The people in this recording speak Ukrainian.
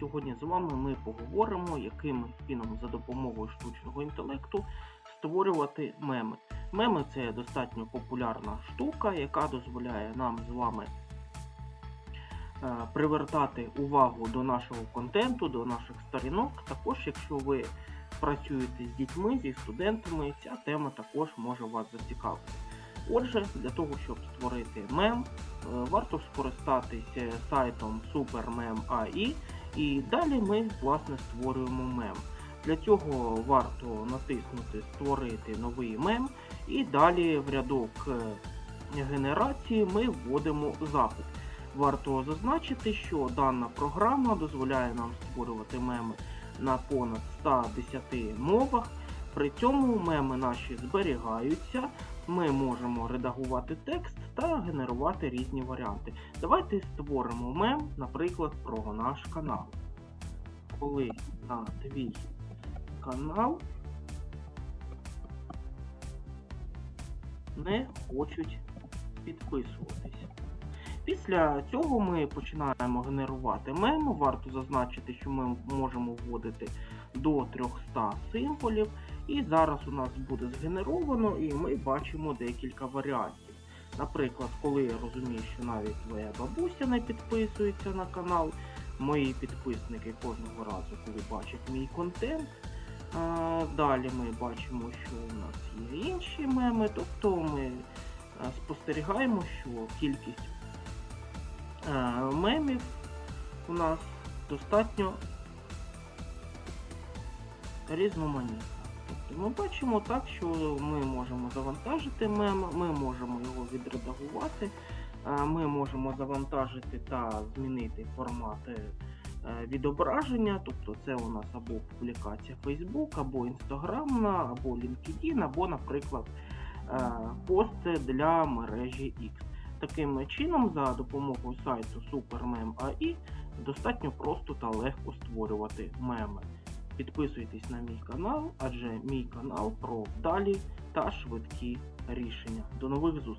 сьогодні з вами ми поговоримо, яким чином за допомогою штучного інтелекту створювати меми. Меми це достатньо популярна штука, яка дозволяє нам з вами е, привертати увагу до нашого контенту, до наших сторінок. Також, якщо ви працюєте з дітьми, зі студентами, ця тема також може вас зацікавити. Отже, для того, щоб створити мем, е, варто скористатися сайтом SuperMem.ai і далі ми власне створюємо мем. Для цього варто натиснути Створити новий мем і далі в рядок е, генерації ми вводимо запит. Варто зазначити, що дана програма дозволяє нам створювати меми на понад 110 мовах. При цьому меми наші зберігаються, ми можемо редагувати текст та генерувати різні варіанти. Давайте створимо мем, наприклад, про наш канал. Коли на твій канал не хочуть підписуватися. Після цього ми починаємо генерувати меми. Варто зазначити, що ми можемо вводити до 300 символів. І зараз у нас буде згенеровано, і ми бачимо декілька варіантів. Наприклад, коли я розумію, що навіть твоя бабуся не підписується на канал, мої підписники кожного разу, коли бачать мій контент. Далі ми бачимо, що у нас є інші меми, тобто ми е, спостерігаємо, що кількість е, мемів у нас достатньо різноманітна. Ми бачимо так, що ми можемо завантажити мем, ми можемо його відредагувати, ми можемо завантажити та змінити формати е, відображення, тобто це у нас або публікація Facebook, або Instagram, або LinkedIn, або, наприклад, е, пост для мережі X. Таким чином, за допомогою сайту SuperMem.ai достатньо просто та легко створювати меми. Підписуйтесь на мій канал, адже мій канал про вдалі та швидкі рішення. До нових зустрічей!